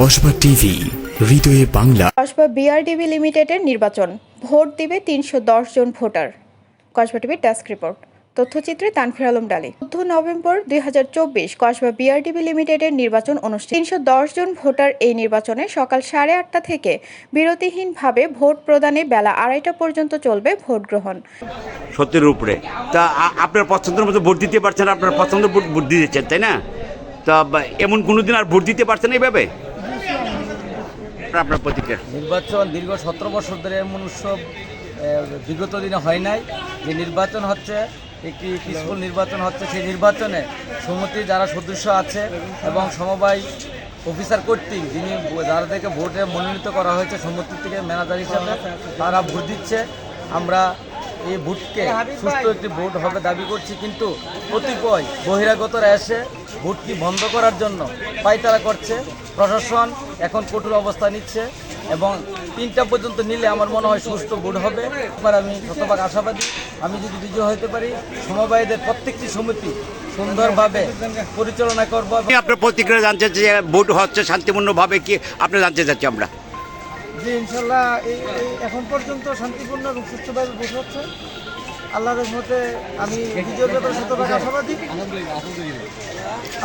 Kasba TV হৃদয়ে Bangla. Kasba BRDB লিমিটেডের নির্বাচন। ভোট দিবে তিনশো দশ জন ভোটার। কসবা টিভির ডেস্ক রিপোর্ট। তথ্যচিত্রে তানফির আলম ডালি। চোদ্দ নভেম্বর দুই হাজার চব্বিশ কসবা বিআরডিবি লিমিটেডের নির্বাচন অনুষ্ঠিত। তিনশো দশ জন ভোটার এই নির্বাচনে সকাল সাড়ে আটটা থেকে বিরতিহীনভাবে ভোট প্রদানে বেলা আড়াইটা পর্যন্ত চলবে ভোট গ্রহণ। সত্যের উপরে তা আপনার পছন্দের মতো ভোট দিতে পারছেন আপনার পছন্দ ভোট ভোট দিতেছেন তাই না? তা এমন কোনো দিন আর ভোট দিতে পারছেন এইভাবে? আপনার প্রতিক্রিয়া? নির্বাচন দীর্ঘ সতেরো বছর ধরে এমন উৎসব বিগত দিনে হয় নাই। যে নির্বাচন হচ্ছে একটি পিসফুল নির্বাচন হচ্ছে, সেই নির্বাচনে সমিতির যারা সদস্য আছে এবং সমবায় অফিসার কর্তৃক যিনি যাদেরকে ভোটে মনোনীত করা হয়েছে সমিতি থেকে ম্যানেজার হিসাবে, তারা ভোট দিচ্ছে। আমরা এই ভোটকে সুস্থ একটি ভোট হবে দাবি করছি কিন্তু কতিপয় বহিরাগতরা এসে ভোটটি বন্ধ করার জন্য পাইতারা করছে। প্রশাসন এখন কঠোর অবস্থা নিচ্ছে এবং তিনটা পর্যন্ত নিলে আমার মনে হয় সুস্থ ভোট হবে। এবার আমি শতভাগ আশাবাদী। আমি যদি বিজয় হতে পারি সমবায়ীদের প্রত্যেকটি সমিতি সুন্দরভাবে পরিচালনা করব। আপনি আপনার প্রতিক্রিয়া জানতে চাই যে ভোট হচ্ছে শান্তিপূর্ণভাবে কি আপনি জানতে চাচ্ছি আমরা? জি ইনশাল্লাহ এই এই এখন পর্যন্ত শান্তিপূর্ণ এবং সুস্থভাবে ভোট হচ্ছে। আল্লাহর রহমতে আমি বিজয়ের ব্যাপারে শতভাগ আশাবাদী।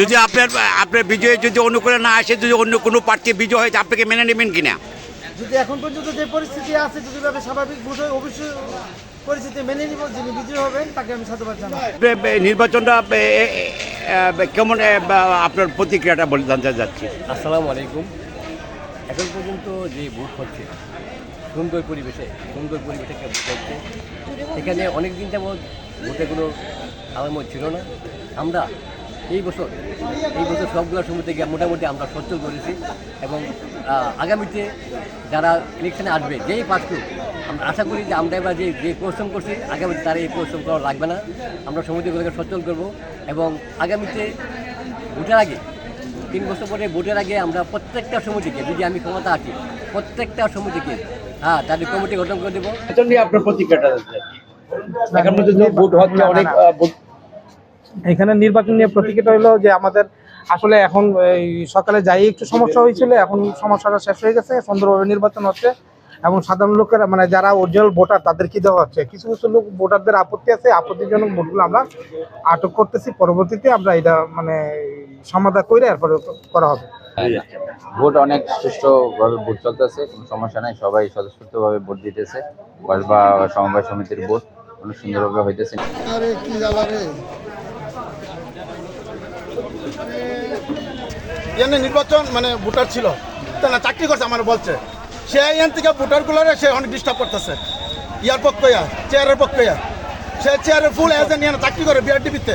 যদি আপনার আপনার বিজয়ে যদি অন্য করে না আসে যদি অন্য কোনো প্রার্থী বিজয় হয়েছে আপনাকে মেনে নেবেন কিনা? যদি এখন পর্যন্ত যে পরিস্থিতি আছে যদি ভাবে স্বাভাবিক ভোট হয় অবশ্যই পরিস্থিতি মেনে নিব যিনি বিজয়ী হবেন তাকে আমি শতভাগ জানাই। নির্বাচনটা কেমন আপনার প্রতিক্রিয়াটা বলে জানতে যাচ্ছি আসসালামু আলাইকুম। এখন পর্যন্ত যে ভোট হচ্ছে, সুন্দর পরিবেশে সুন্দর পরিবেশে ভোট হচ্ছে, এখানে অনেক দিন যাবৎ ভোটে কোনো আলামত ছিল না। আমরা এই বছর এই বছর সবগুলো সময় থেকে মোটামুটি আমরা সচ্ছল করেছি এবং আগামীতে যারা ইলেকশনে আসবে, যেই পাস আমরা আশা করি যে আমরা এবার যে যে পরিশ্রম করছি, আগামীতে তারা এই পরিশ্রম করা লাগবে না। আমরা সমিতিগুলোকে সচ্ছল করব এবং আগামীতে ভোটের আগে তিন বছর পরে ভোটের আগে আমরা প্রত্যেকটা সমিতিকে যদি আমি ক্ষমতা আছি প্রত্যেকটা সমিতিকে হ্যাঁ তাদের কমিটি গঠন করে দেবো। আপনার প্রতিক্রিয়াটা এখন পর্যন্ত ভোট হচ্ছে অনেক এখানে নির্বাচন নিয়ে প্রতিক্রিয়া হলো যে আমাদের আসলে এখন এই সকালে যাই একটু সমস্যা হয়েছিল এখন সমস্যাটা শেষ হয়ে গেছে সুন্দরভাবে নির্বাচন হচ্ছে। এবং সাধারণ লোকেরা মানে যারা অরিজিনাল ভোটার তাদেরকে দেওয়া হচ্ছে? কিছু কিছু লোক ভোটারদের আপত্তি আছে আপত্তিজনক ভোটগুলো আমরা আটক করতেছি। পরবর্তীতে আমরা এটা মানে সমাধান করে এরপরে করা হবে। ভোট অনেক সুষ্ঠুভাবে ভোট চলতেছে কোনো সমস্যা নাই। সবাই স্বতঃস্ফূর্তভাবে ভোট দিতেছে। বা সমবায় সমিতির ভোট অনেক সুন্দরভাবে হইতেছে আরে কি জ্বালা রে? এনে নির্বাচন মানে ভোটার ছিল। তা না চাকরি করছে আমার বলছে। সে এখান থেকে ভোটারগুলোরে সে অনেক ডিস্টার্ব করতেছে। ইয়ার পক্ষ ইয়া চেয়ারের পক্ষ ইয়া সে চেয়ারের ফুল এজেন্ট নিয়ে চাকরি করে বিআরডিপিতে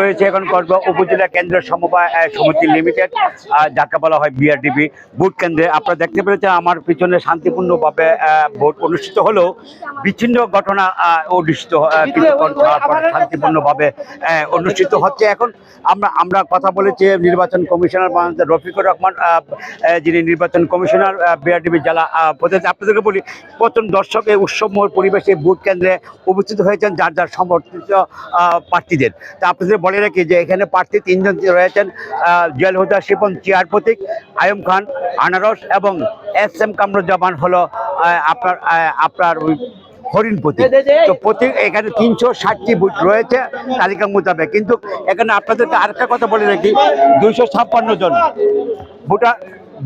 রয়েছে এখন কসবা উপজেলা কেন্দ্র সমবায় সমিতি লিমিটেড যাকে বলা হয় বিআরডিবি ভোট কেন্দ্রে। আপনারা দেখতে পেরেছেন আমার পিছনে শান্তিপূর্ণভাবে ভোট অনুষ্ঠিত হলেও বিচ্ছিন্ন ঘটনা অনুষ্ঠিত শান্তিপূর্ণভাবে অনুষ্ঠিত হচ্ছে। এখন আমরা আমরা কথা বলেছি নির্বাচন কমিশনার রফিকুর রহমান যিনি নির্বাচন কমিশনার বিআরডিবি জেলা আপনাদেরকে বলি, প্রথম দর্শক এই উৎসবময় পরিবেশে ভোট কেন্দ্রে উপস্থিত হয়েছেন যার যার সমর্থিত প্রার্থীদের। তা আপনাদের বলে রাখি যে এখানে প্রার্থী তিনজন রয়েছেন জুয়েল হুদা শিপন চেয়ার প্রতীক আয়ম খান আনারস এবং এস এম কামরুজ্জামান হলো আপনার আপনার ওই হরিণ প্রতীক। তো প্রতীক এখানে তিনশো ষাটটি বুথ রয়েছে তালিকা মোতাবেক। কিন্তু এখানে আপনাদেরকে আরেকটা কথা বলে রাখি দুইশো ছাপ্পান্ন জন ভোটার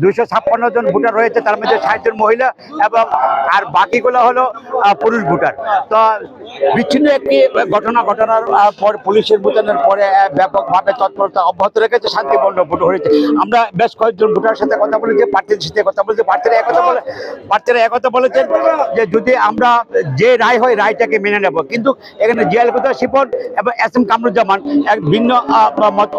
দুইশো ছাপ্পান্ন জন ভোটার রয়েছে, তার মধ্যে ষাট জন মহিলা এবং আর বাকিগুলো হলো পুরুষ ভোটার। তো বিচ্ছিন্ন একটি ঘটনা ঘটনার পর পুলিশের মোতায়েনের পরে ব্যাপকভাবে তৎপরতা অব্যাহত রেখেছে, শান্তিপূর্ণ ভোট হয়েছে। আমরা বেশ কয়েকজন ভোটারের সাথে কথা বলেছি, প্রার্থীদের সাথে কথা বলেছি, প্রার্থীরা একথা বলে, প্রার্থীরা একথা বলেছেন যে যদি আমরা যে রায় হয়, রায়টাকে মেনে নেব। কিন্তু এখানে জিয়াল কুদা শিপন এবং এস এম কামরুজ্জামান এক ভিন্ন মত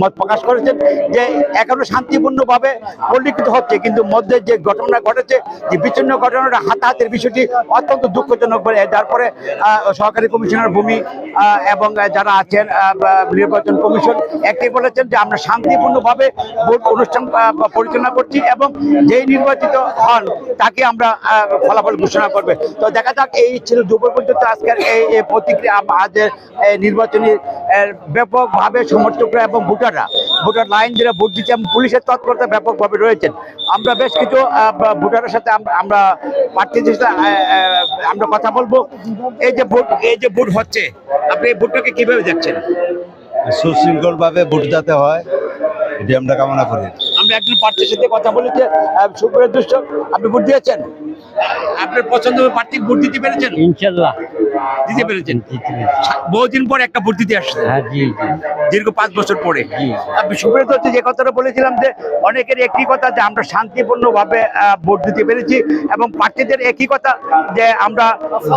মত প্রকাশ করেছেন যে এখনও শান্তিপূর্ণভাবে পরিলক্ষিত হচ্ছে, কিন্তু মধ্যে যে ঘটনা ঘটেছে, যে বিচ্ছিন্ন ঘটনাটা হাতাহাতের বিষয়টি অত্যন্ত দুঃখজনক বলে, তারপরে সহকারী কমিশনার ভূমি এবং যারা আছেন নির্বাচন কমিশন, একটি বলেছেন যে আমরা শান্তিপূর্ণভাবে ভোট অনুষ্ঠান পরিচালনা করছি এবং যেই নির্বাচিত হন, তাকে আমরা ফলাফল ঘোষণা করবে। তো দেখা যাক, এই ছিল দুপুর পর্যন্ত আজকের এই প্রতিক্রিয়া আজের নির্বাচনী ব্যাপকভাবে সমর্থকরা এবং ভোটাররা। ভোটার লাইন দিয়ে ভোট দিচ্ছে এবং পুলিশের তৎপরতা ব্যাপকভাবে রয়েছেন আমরা বেশ কিছু ভোটারের সাথে আমরা- প্রার্থীদের সাথে আমরা কথা বলব। এই যে ভোট এই যে ভোট হচ্ছে আপনি এই ভোটটাকে কীভাবে দেখছেন? সুশৃঙ্খলভাবে ভোট যাতে হয় এটি আমরা কামনা করি। আমরা একজন প্রার্থীর সাথে কথা বলেছি সুপ্রিয় দুষ্ট আপনি ভোট দিয়েছেন? আপনার পছন্দ প্রার্থী ভোট দিতে পেরেছেন? ইনশাল্লাহ। দিতে পেরেছেন? বহুদিন পর একটা ভোট দিতে আসছে দীর্ঘ পাঁচ বছর পরে। সুপ্রিয় দত্ত যে কথাটা বলেছিলাম যে অনেকের একই কথা যে আমরা শান্তিপূর্ণভাবে ভোট দিতে পেরেছি এবং প্রার্থীদের একই কথা যে আমরা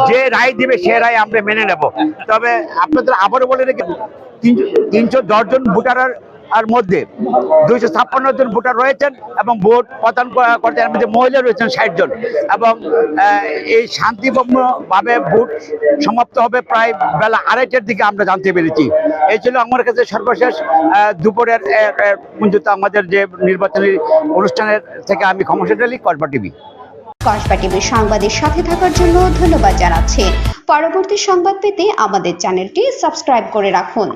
যে রায় দিবে সে রায় আমরা মেনে নেব। তবে আপনাদের আবারও বলে রেখে তিনশো তিনশো দশজন ভোটারের আর মধ্যে দুইশো ছাপ্পান্ন জন ভোটার রয়েছেন এবং ভোট প্রদান করতে মধ্যে মহিলা রয়েছেন ষাট জন। এবং এই শান্তিপূর্ণভাবে ভোট সমাপ্ত হবে প্রায় বেলা আড়াইটার দিকে আমরা জানতে পেরেছি। এই ছিল আমার কাছে সর্বশেষ দুপুরের আমাদের যে নির্বাচনী অনুষ্ঠানের থেকে আমি ক্ষমতা ডালি কসবা টিভি। কসবা টিভির সংবাদের সাথে থাকার জন্য ধন্যবাদ জানাচ্ছি। পরবর্তী সংবাদ পেতে আমাদের চ্যানেলটি সাবস্ক্রাইব করে রাখুন।